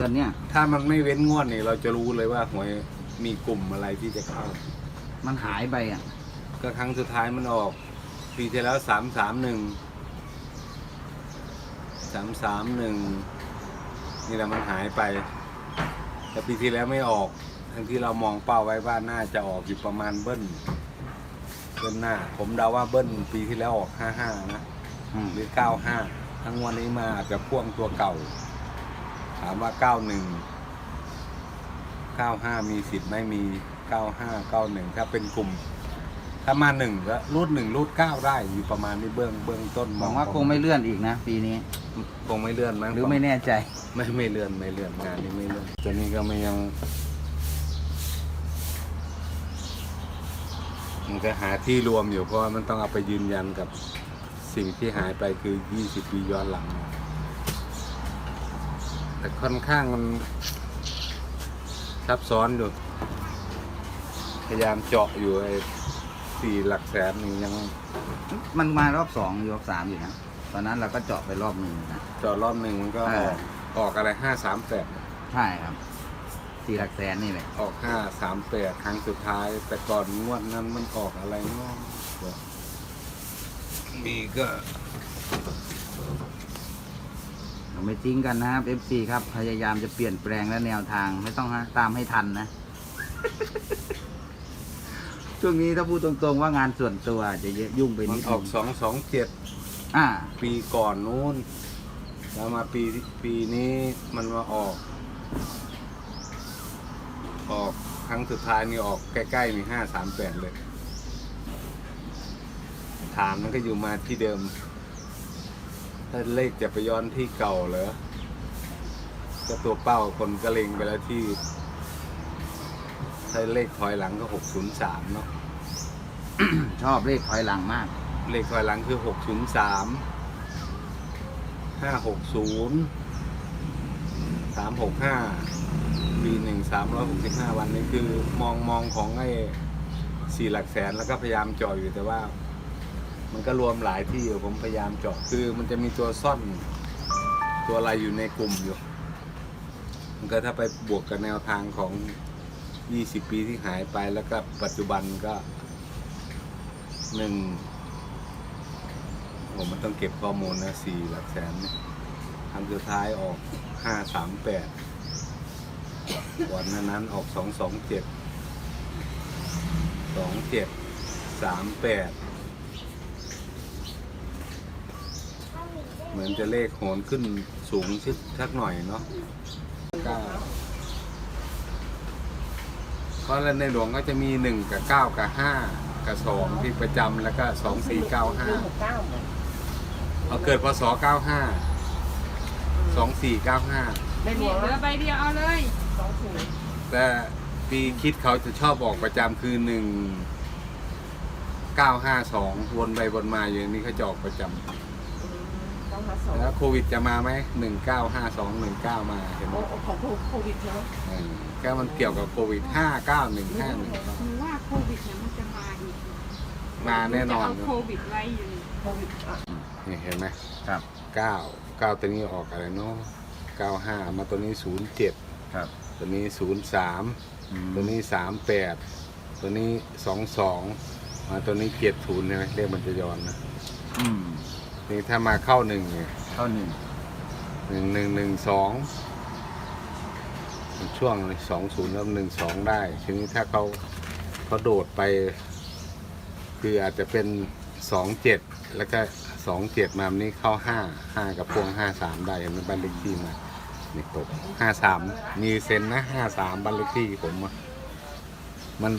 ตอนเนี้ยถ้ามันไม่เว้นงวดนี่เราจะรู้เลยว่าหวยมีกลุ่มอะไรที่จะเข้า มันหายไปอะ ก็ครั้งสุดท้ายมันออก ปีที่แล้วสามสามหนึ่งสามสามหนึ่งนี่แหละมันหายไปแต่ปีที่แล้วไม่ออก ทั้งที่เรามองเป้าไว้ว่าน่าจะออกอยู่ประมาณเบิ้ลเบิ้ลหน้า ผมเดาว่าเบิ้ลปีที่แล้วออกห้าห้านะอืมหรือเก้าห้าทั้งวันนี้มาอาจจะพ่วงตัวเก่า ถามว่าเก้าหนึ่งเก้าห้ามีสิทธิ์ไหม่มีเก้าห้าเก้าหนึ่งถ้าเป็นกลุ่ม ถ้ามาหนึ่งก็รูดหนึ่งรูดเก้าได้อยู่ประมาณนี้เบื้องเบื้องต้นหวังว่าคงไม่เลื่อนอีกนะ ปีนี้ คงไม่เลื่อนมั้งหรือไม่แน่ใจ ไม่ไม่เลื่อนไม่เลื่อนงานนี้ไม่เลื่อนตัวนี้ก็ไม่ยังมันก็หาที่รวมอยู่เพราะว่ามันต้องเอาไปยืนยันกับสิ่งที่หายไปคือ 20 ปีย้อนหลัง แต่ค่อนข้างมันซับซ้อนอยู่ พยายามเจาะอยู่ไอ้สี่หลักแสนนี่ยังมันมารอบสองรอบสามอยู่นะตอนนั้นเราก็เจาะไปรอบหนึ่งนะ เจาะรอบหนึ่งมันก็เออออกออกอะไรห้าสามแปดใช่ครับสี่หลักแสนนี่แหละออกห้าสามแปดครั้งสุดท้าย แต่ก่อนงวดนั้นมันออกอะไรเนาะมีก็ เราไม่ทิ้งกันนะครับ FC ครับพยายามจะเปลี่ยนแปลงและแนวทางไม่ต้องฮะตามให้ทันนะ ช่วงนี้ถ้าพูดตรงๆว่างานส่วนตัวอาจจะเยอะยุ่งไปมันินดออกนึงสองสองเจ็ดอ่า ปีก่อนนู้น แล้วมาปีปีนี้มันมาออก ออกครั้งสุดท้ายนี่ออกใกล้ๆมีห้าสามแปดเลยฐานมันก็อยู่มาที่เดิม ถ้าเลขจะไปย้อนที่เก่าเหรอก็ตัวเป้าคนก็เล็งไปแล้วที่ถ้าเลขถอยหลังก็หกศูนย์สามเนาะ ชอบเลขถอยหลังมาก เลขถอยหลังคือหกศูนย์สามห้าหกศูนย์สามหกห้าปีหนึ่งสามร้อยหกสิบห้าวันนี้คือมองมองของไอ้สี่หลักแสนแล้วก็พยายามเจาะอยู่แต่ว่า มันก็รวมหลายที่อยู่ผมพยายามเจาะคือมันจะมีตัวซ่อน ตัวอะไรอยู่ในกลุ่มอยู่ มันก็ถ้าไปบวกกับแนวทางของ 20 ปีที่หายไปแล้วก็ปัจจุบันก็หนึ่งผมมันต้องเก็บข้อมูลนะสี่หลักแสนเนี่ยครั้งสุดท้ายออกห้าสามแปดวันนั้นออกสองสองเจ็ดสองเจ็ดสามแปด เหมือนจะเลขโหนขึ้นสูงชิดสักหน่อยเนาะเก้าเพราะในหลวงก็จะมีหนึ่งกับเก้ากับห้ากับสองที่ประจำแล้วก็สองสี่เก้าห้าหกเก้าเหมือนเอาเกิดพศเก้าห้าสองสี่เก้าห้าไม่รนี่วมเหลือใบเดียวเอาเลย สองศูนย์แต่ปีคิดเขาจะชอบออกประจำคือหนึ่งเก้าห้าสองวนไปวนมาอย่างนี้เขาจะออกประจต้ องมาสองำแล้วโควิดจะมาไหมหนึ่งเก้าห้าสองหนึ่งเก้ามาเห็นไหมโอ้ของโควิดเนาะเออก็มันเกี่ยวกับโควิดห้าเก้าหนึ่งห้าหนึ่งหนูว่าโควิดเนี่ยมันจะมาอีกมาแน่นอนจะเอาโควิดไว้อยู่นี่โควิดอะนี่เห็นไหมครับเก้าเก้าตัวนี้ออกอะไรเนาะเก้าห้ามาตัวนี้ศูนย์เจ็ดครับ ตัวนี้ศูนย์สามอืมตัวนี้สามแปดตัวนี้สองสองมาตัวนี้เจ็ดศูนย์ใช่ไหมเลขมันจะย้อนนะอืม นี่ถ้ามาเข้าหนึ่งเนี่ยเข้าหนึ่งหนึ่งหนึ่งหนึ่งสองช่วงสองศูนย์แล้วหนึ่งสองได้ทีนี้ถ้าเขาเขาโดดไป คืออาจจะเป็นสองเจ็ดแล้วก็สองเจ็ดมาวันนี้เข้าห้าห้ากับพวงห้าสามได้เห็นไหมบ้านเลขที่มานี่ตกห้าสามมีเซนนะห้าสามบ้านเลขที่ผมอะมัน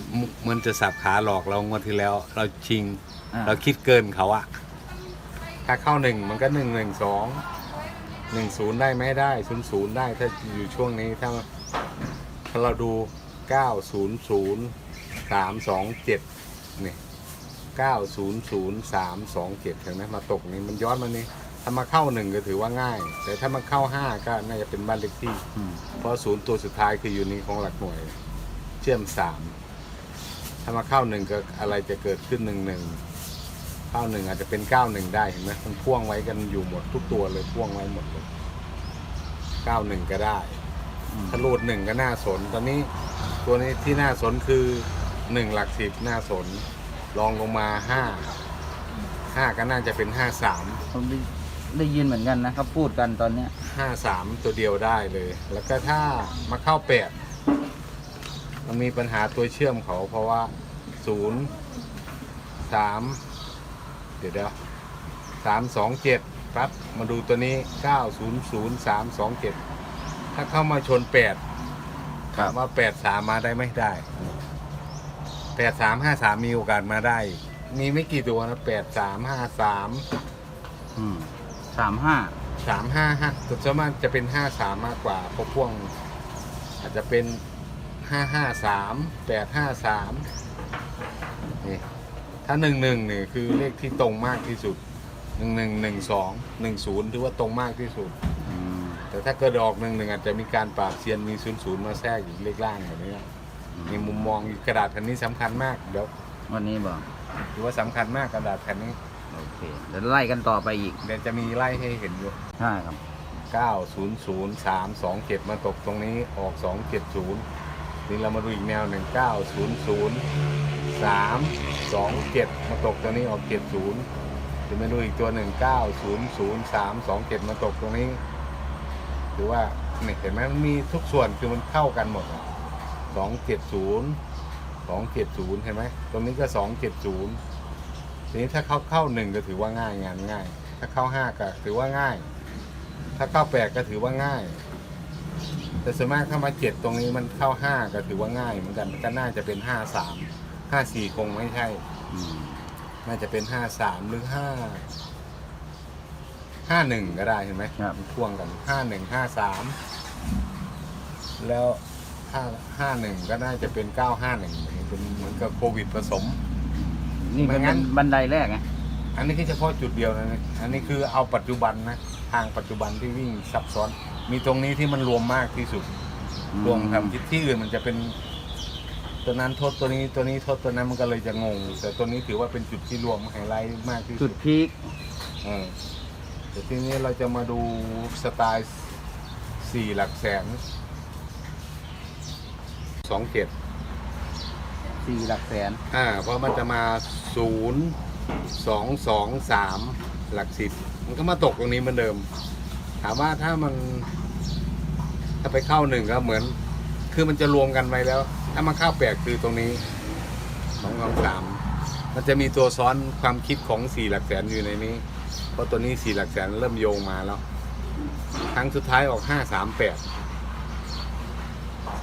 มันจะสับขาหลอกเรางวดที่แล้ว เราชิงอ่าเราคิดเกินเขาอะ ถ้าเข้าหนึ่งมันก็หนึ่งหนึ่งสองหนึ่งศูนย์ได้ไหมได้ศูนย์ศูนย์ได้ถ้าอยู่ช่วงนี้ถ้าถ้าเราดูเก้าศูนย์ศูนย์สามสองเจ็ดนี่เก้าศูนย์ศูนย์สามสองเจ็ดเห็นไหมมาตกนี่มันย้อนมานี่ถ้ามาเข้าหนึ่งก็ถือว่าง่าย แต่ถ้ามาเข้าห้าก็น่าจะเป็นบ้านเลขที่ เพราะศูนย์ตัวสุดท้ายคืออยู่นี้ของหลักหน่วย เชื่อมสามถ้ามาเข้าหนึ่งก็อะไรจะเกิดขึ้นหนึ่งหนึ่ง เข้าหนึ่งอาจจะเป็นเก้าหนึ่งได้เห็นไหมมันพ่วงไว้กันอยู่หมดทุกตัวเลยพ่วงไว้หมดเลยเก้าหนึ่งก็ได้อืมถ้ารูดหนึ่งก็น่าสน ตอนนี้ตัวนี้ที่น่าสนคือหนึ่งหลักสิบน่าสนลองลงมาห้าห้าก็น่าจะเป็นห้าสามผมได้ได้ยินเหมือนกันนะครับ พูดกันตอนเนี้ยห้าสามตัวเดียวได้เลย แล้วก็ถ้ามาเข้าแปดมันมีปัญหาตัวเชื่อมเขาเพราะว่าศูนย์สาม เดี๋ยวเดี๋ยวสามสองเจ็ดปั๊บมาดูตัวนี้เก้าศูนย์ศูนย์สามสองเจ็ดถ้าเข้ามาชนแปดถามว่าแปดสามมาได้ไหมได้แปดสามห้าสามมีโอกาสมาได้ มีไม่กี่ตัวนะแปดสามห้าสามอืมสามห้าสามห้าห้าแต่ส่วนมากจะเป็นห้าสามมากกว่าเพราะพ่วง อาจจะเป็นห้าห้าสามแปดห้าสามนี่ ถ้าหนึ่งหนึ่งนี่คือเลขที่ตรงมากที่สุดหนึ่งหนึ่งหนึ่งสองหนึ่งศูนย์ถือว่าตรงมากที่สุด อืมแต่ถ้าเกิดออกหนึ่งหนึ่งอาจจะมีการปราบเซียนมีศูนย์ศูนย์มาแทรกอยู่เลขล่างแบบนี้นะมีมุมมองกระดาษแผ่นนี้สำคัญมากเดี๋ยววันนี้บอกถือว่าสำคัญมากกระดาษแผ่นนี้โอเคเดี๋ยวไล่กันต่อไปอีกเดี๋ยวจะมีไล่ให้เห็นอยู่ ใช่ครับ 900327 มาตกตรงนี้ออก 270 นี่เรามาดูอีกแนวหนึ่ง 900327มาตกตรงนี้ออก70จะไมาดูอีกตัวหนึ่ง900327มาตกตรงนี้หรือว่าเนี่ยเห็นไหมมันมีทุกส่วนคือมันเข้ากันหมดอะ270 270เห็นไหมตรงนี้ก็270ทีนี้ถ้าเข้าเข้าหนึ่งก็ถือว่าง่ายงานง่าย ถ้าเข้าห้าก็ถือว่าง่าย ถ้าเข้าแปดก็ถือว่าง่าย แต่ส่วนมากถ้ามาเจ็ดตรงนี้มันเข้าห้าก็ถือว่าง่ายเหมือนกันก็น่าจะเป็นห้าสาม ห้าสี่คงไม่ใช่ อืมน่าจะเป็นห้าสามหรือห้าห้าหนึ่งก็ได้เห็นไหมครับ มันพ่วงกันห้าหนึ่งห้าสามแล้วห้าห้าหนึ่งก็น่าจะเป็นเก้าห้าหนึ่งเป็นเหมือนกับโควิดผสม นี่ไม่เป็นงั้น บันไดแรกไงอันนี้คือเฉพาะจุดเดียวนะเนี่ยอันนี้คือเอาปัจจุบันนะ ทางปัจจุบันที่วิ่งซับซ้อน มีตรงนี้ที่มันรวมมากที่สุด รวมทำที่ที่อื่นมันจะเป็น ตัวนั้นโทษตัวนี้ตัวนี้โทษตัวนั้นมันก็เลยจะงง แต่ตัวนี้ถือว่าเป็นจุดที่รวมไฮไลท์มากที่จุสุดดพีคเออแต่ทีนี้เราจะมาดูสไตล์สี่หลักแสนสองเจ็ด สี่หลักแสนอ่าเพราะมันจะมาศูนย์สองสองสามหลักสิบมันก็มาตกตรงนี้เหมือนเดิม ถามว่าถ้ามัน ถ้าไปเข้าหนึ่งก็เหมือน คือมันจะรวมกันไปแล้ว ถ้ามาข้าวแปดคือตรงนี้สองสองสามมันจะมีตัวซ้อนความคิดของสี่หลักแสนอยู่ในนี้ เพราะตัวนี้สี่หลักแสนเริ่มโยงมาแล้ว ครั้งสุดท้ายออกห้าสามแปด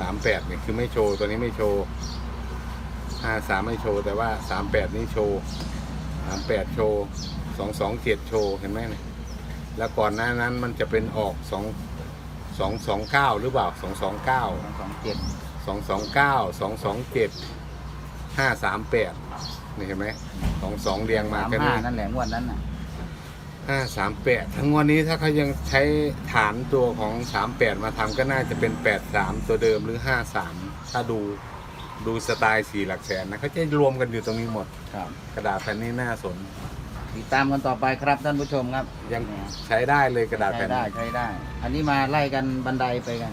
สามแปดเนี่ยคือไม่โชว์ตัวนี้ไม่โชว์ห้าสามไม่โชว์แต่ว่าสามแปดนี่โชว์สามแปดโชว์สองสองเจ็ดโชว์เห็นไหมเนี่ยแล้วก่อนหน้านั้นมันจะเป็นออกสองสองสองเก้าหรือเปล่าสองสองเก้าสองสองเจ็ด สองสองเก้าสองสองเจ็ดห้าสามแปดนี่เห็นไหมสองสองเรียงมาสามกันห้านี่นั่นแหละงวดนั้นน่ะห้าสามแปดทั้งวันนี้ถ้าเขายังใช้ฐานตัวของสามแปดมาทำก็น่าจะเป็นแปดสามตัวเดิมหรือห้าสามถ้าดูดูสไตล์สี่หลักแสนนะเขาจะรวมกันอยู่ตรงนี้หมด ครับกระดาษแผ่นนี้น่าสน ติดตามกันต่อไปครับท่านผู้ชมครับยังเนี่ยใช้ได้เลยกระดาษใช้แผ่นได้นี้ ใช้ได้ อันนี้มาไล่กันบันไดไปกัน